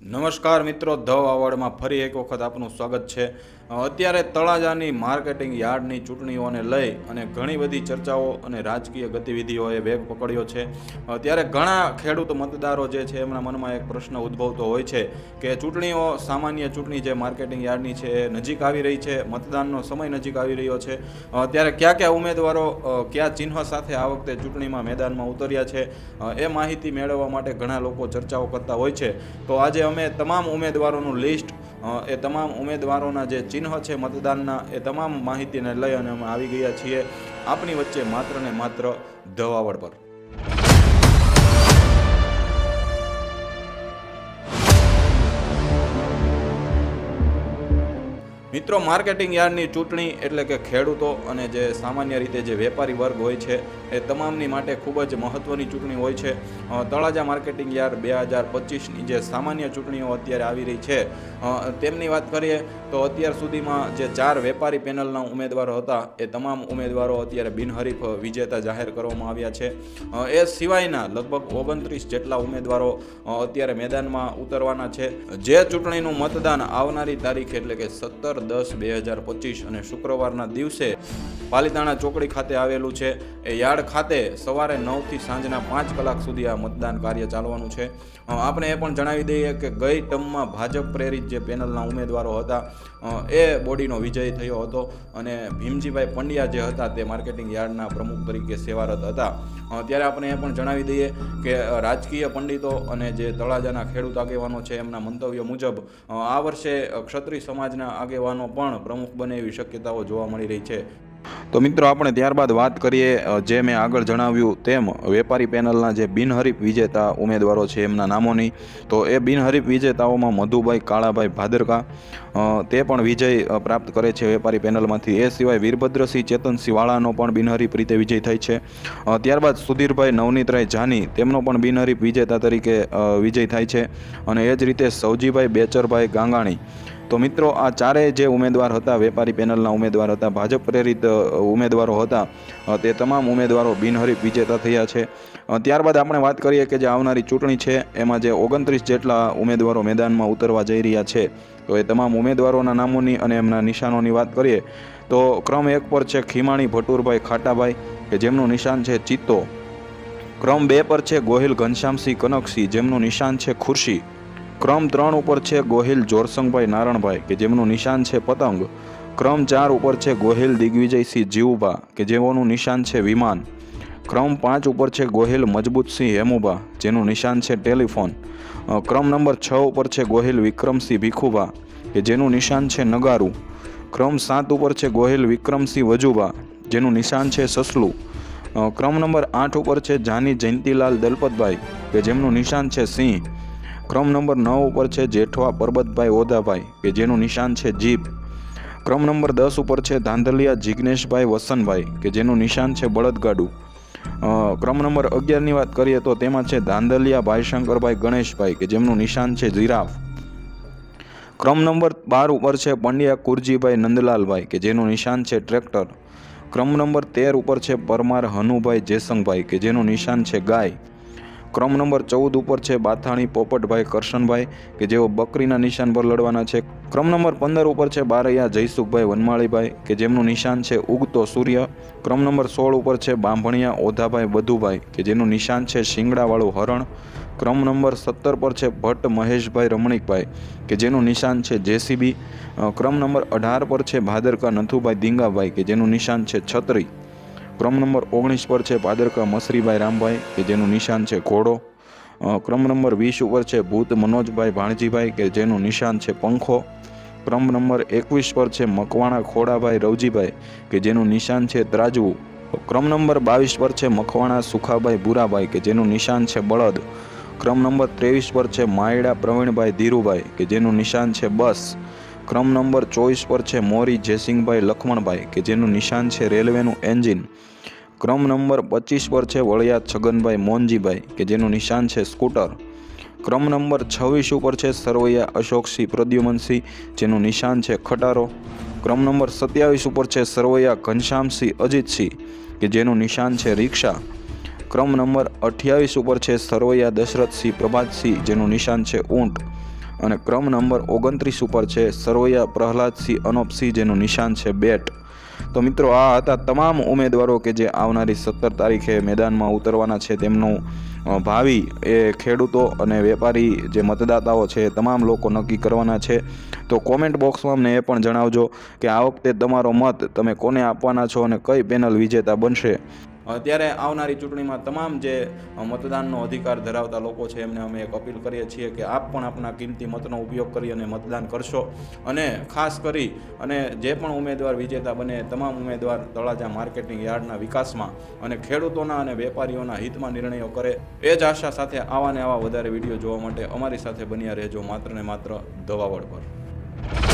નમસ્કાર મિત્રો ધ વાવડમાં ફરી એક વખત આપનું સ્વાગત છે. અત્યારે તળાજાની માર્કેટિંગ યાર્ડની ચૂંટણીઓને લઈ અને ઘણી બધી ચર્ચાઓ અને રાજકીય ગતિવિધિઓએ વેગ પકડ્યો છે. ત્યારે ઘણા ખેડૂત મતદારો જે છે, એમના મનમાં એક પ્રશ્ન ઉદ્ભવતો હોય છે કે ચૂંટણીઓ, સામાન્ય ચૂંટણી જે માર્કેટિંગ યાર્ડની છે, એ નજીક આવી રહી છે, મતદાનનો સમય નજીક આવી રહ્યો છે. ત્યારે કયા કયા ઉમેદવારો કયા ચિહ્ન સાથે આ વખતે ચૂંટણીમાં મેદાનમાં ઉતર્યા છે એ માહિતી મેળવવા માટે ઘણા લોકો ચર્ચાઓ કરતા હોય છે. તો આજે અમે તમામ ઉમેદવારોનું લિસ્ટ એ તમામ ઉમેદવારોના જે ચિહ્ન છે મતદાનના, એ તમામ માહિતીને લઈ અને અમે આવી ગયા છીએ. આપની વચ્ચે માત્ર ને માત્ર ધવાવડ પર. મિત્રો, માર્કેટિંગ યાર્ડની ચૂંટણી એટલે કે ખેડૂતો અને જે સામાન્ય રીતે જે વેપારી વર્ગ હોય છે, એ તમામની માટે ખૂબ જ મહત્ત્વની ચૂંટણી હોય છે. તળાજા માર્કેટિંગ યાર્ડ બે હજાર પચીસની જે સામાન્ય ચૂંટણીઓ અત્યારે આવી રહી છે તેમની વાત કરીએ તો અત્યાર સુધીમાં જે ચાર વેપારી પેનલના ઉમેદવારો હતા, એ તમામ ઉમેદવારો અત્યારે બિનહરીફ વિજેતા જાહેર કરવામાં આવ્યા છે. એ સિવાયના લગભગ ઓગણત્રીસ જેટલા ઉમેદવારો અત્યારે મેદાનમાં ઉતરવાના છે. જે ચૂંટણીનું મતદાન આવનારી તારીખ એટલે કે સત્તર દસ બે હજાર પચીસ અને શુક્રવારના દિવસે પાલીતાણા ચોકડી ખાતે આવેલું છે. એ યાર્ડ ખાતે સવારે નવથી સાંજના પાંચ કલાક સુધી આ મતદાન કાર્ય ચાલવાનું છે. આપણે એ પણ જણાવી દઈએ કે ગઈ ટર્મમાં ભાજપ પ્રેરિત જે પેનલના ઉમેદવારો હતા એ બોડીનો વિજય થયો હતો અને ભીમજીભાઈ પંડ્યા જે હતા તે માર્કેટિંગ યાર્ડના પ્રમુખ તરીકે સેવારત હતા. ત્યારે આપણે એ પણ જણાવી દઈએ કે રાજકીય પંડિતો અને જે તળાજાના ખેડૂત આગેવાનો છે, એમના મંતવ્ય મુજબ આ વર્ષે ક્ષત્રિય સમાજના આગેવાનો પણ પ્રમુખ બને એવી શક્યતાઓ જોવા મળી રહી છે. તો મિત્રો, આપણે ત્યારબાદ વાત કરીએ જે મેં આગળ જણાવ્યું તેમ વેપારી પેનલના જે બિનહરીફ વિજેતા ઉમેદવારો છે એમના નામોની. તો એ બિનહરીફ વિજેતાઓમાં મધુભાઈ કાળાભાઈ ભાદરકા તે પણ વિજય પ્રાપ્ત કરે છે વેપારી પેનલમાંથી. એ સિવાય વીરભદ્રસિંહ ચેતનસિંહ વાળાનો પણ બિનહરીફ રીતે વિજય થાય છે. ત્યારબાદ સુધીરભાઈ નવનીતરાય જાની, તેમનો પણ બિનહરીફ વિજેતા તરીકે વિજય થાય છે. અને એ જ રીતે સૌજીભાઈ બેચરભાઈ ગાંગાણી તો મિત્રો, આ ચારેય જે ઉમેદવાર હતા, વેપારી પેનલના ઉમેદવાર હતા, ભાજપ પ્રેરિત ઉમેદવારો હતા તે તમામ ઉમેદવારો બિનહરીફ વિજેતા થયા છે. ત્યારબાદ આપણે વાત કરીએ કે જે આવનારી ચૂંટણી છે, એમાં જે ઓગણત્રીસ જેટલા ઉમેદવારો મેદાનમાં ઉતરવા જઈ રહ્યા છે, તો એ તમામ ઉમેદવારોના નામોની અને એમના નિશાનોની વાત કરીએ, તો ક્રમ એક પર છે ખીમાણી ભટુરભાઈ ખાટાભાઈ, કે જેમનું નિશાન છે ચિત્તો. ક્રમ બે પર છે ગોહિલ ઘનશ્યામસિંહ કનકસિંહ, જેમનું નિશાન છે ખુરશી. ક્રમ ત્રણ ઉપર છે ગોહિલ, જોરસંગભાઈ, નારણભાઈ, કે જેમનું નિશાન છે પતંગ. ક્રમ ચાર ઉપર છે ગોહિલ, દિગ્વિજયસિંહ જીવુભા કે જેઓનું નિશાન છે વિમાન. ક્રમ પાંચ ઉપર છે ગોહિલ, મજબૂતસિંહ, હેમુભા, જેનું નિશાન છે ટેલિફોન. ક્રમ નંબર છ ઉપર છે ગોહિલ, વિક્રમસિંહ, ભીખુભા, કે જેનું નિશાન છે નગારું. ક્રમ સાત ઉપર છે ગોહિલ, વિક્રમસિંહ, વજુભા, જેનું નિશાન છે સસલું. ક્રમ નંબર આઠ ઉપર છે જાની જયંતિલાલ દલપતભાઈ, કે જેમનું નિશાન છે સિંહ. ક્રમ નંબર નવ ઉપર છે જેઠવા પરબતભાઈ ઓદાભાઈ કે જેનું નિશાન છે જીભ. ક્રમ નંબર દસ ઉપર છે ધાંધલિયા જિગ્નેશભાઈ વસનભાઈ, કે જેનું નિશાન છે બળદગાડું. ક્રમ નંબર અગિયારની વાત કરીએ તો તેમાં છે ધાંધલિયા ભાઈશંકરભાઈ ગણેશભાઈ, કે જેમનું નિશાન છે જીરાફ. ક્રમ નંબર બાર ઉપર છે પંડ્યા કુરજીભાઈ નંદલાલભાઈ, કે જેનું નિશાન છે ટ્રેક્ટર. ક્રમ નંબર તેર ઉપર છે પરમાર હનુભાઈ જેસંગભાઈ, કે જેનું નિશાન છે ગાય. ક્રમ નંબર ચૌદ ઉપર છે બાથાણી, પોપટભાઈ, કરશનભાઈ, કે જેઓ બકરીના નિશાન પર લડવાના છે. ક્રમ નંબર પંદર ઉપર છે બારૈયા, જયસુખભાઈ વનમાળીભાઈ, કે જેમનું નિશાન છે ઉગતો સૂર્ય. ક્રમ નંબર સોળ ઉપર છે બાંભણિયા, ઓધાભાઈ, બધુભાઈ, કે જેનું નિશાન છે શિંગડાવાળું હરણ. ક્રમ નંબર સત્તર પર છે ભટ્ટ, મહેશભાઈ, રમણીકભાઈ, કે જેનું નિશાન છે જેસીબી. ક્રમ નંબર અઢાર પર છે ભાદરકા, નથુભાઈ, દિંગાભાઈ, કે જેનું નિશાન છે છત્રી. ક્રમ નંબર ઓગણીસ પર છે પાદરકા મસરીભાઈ રામભાઈ, કે જેનું નિશાન છે ઘોડો. ક્રમ નંબર વીસ ઉપર છે ભૂત મનોજભાઈ ભાણજીભાઈ, કે જેનું નિશાન છે પંખો. ક્રમ નંબર એકવીસ પર છે મકવાણા ખોડાભાઈ રવજીભાઈ, કે જેનું નિશાન છે ત્રાજવું ક્રમ નંબર બાવીસ પર છે મકવાણા સુખાભાઈ ભૂરાભાઈ, કે જેનું નિશાન છે બળદ. ક્રમ નંબર ત્રેવીસ પર છે માયડા પ્રવીણભાઈ ધીરુભાઈ, કે જેનું નિશાન છે બસ. ક્રમ નંબર ચોવીસ પર છે મોરી જયસિંહભાઈ લખમણભાઈ, કે જેનું નિશાન છે રેલવેનું એન્જિન. ક્રમ નંબર પચીસ પર છે વળિયાદ છગનભાઈ મોનજીભાઈ કે જેનું નિશાન છે સ્કૂટર. ક્રમ નંબર છવ્વીસ ઉપર છે સરવૈયા અશોકસિંહ પ્રદ્યુમનસિંહ, જેનું નિશાન છે ખટારો. ક્રમ નંબર સત્યાવીસ ઉપર છે સરવૈયા ઘનશ્યામસિંહ અજીતસિંહ, કે જેનું નિશાન છે રિક્ષા. ક્રમ નંબર અઠ્યાવીસ ઉપર છે સરવૈયા દશરથસિંહ પ્રભાતસિંહ, જેનું નિશાન છે ઊંટ. અને ક્રમ નંબર ઓગણત્રીસ ઉપર છે સરવૈયા પ્રહલાદસિંહ અનોપસિંહ જેનું નિશાન છે બેટ. તો મિત્રો, આ હતા તમામ ઉમેદવારો કે જે આવનારી સત્તર તારીખે મેદાનમાં ઉતરવાના છે તેમનું ભાવિ એ ખેડૂતો અને વેપારી જે મતદાતાઓ છે તમામ લોકો નક્કી કરવાના છે. તો કોમેન્ટ બોક્સમાં અમને એ પણ જણાવજો કે આ વખતે તમારો મત તમે કોને આપવાના છો અને કઈ પેનલ વિજેતા બનશે? અત્યારે આવનારી ચૂંટણીમાં તમામ જે મતદાનનો અધિકાર ધરાવતા લોકો છે, એમને અમે એક અપીલ કરીએ છીએ કે આપ પણ આપના કિંમતી મતનો ઉપયોગ કરી અને મતદાન કરશો. અને ખાસ કરી, અને જે પણ ઉમેદવાર વિજેતા બને, તમામ ઉમેદવાર તળાજા માર્કેટિંગ યાર્ડના વિકાસમાં અને ખેડૂતોના અને વેપારીઓના હિતમાં નિર્ણયો કરે, એ જ આશા સાથે આવા ને આવા વધારે વીડિયો જોવા માટે અમારી સાથે બન્યા રહેજો માત્ર ને માત્ર દવાવડ પર.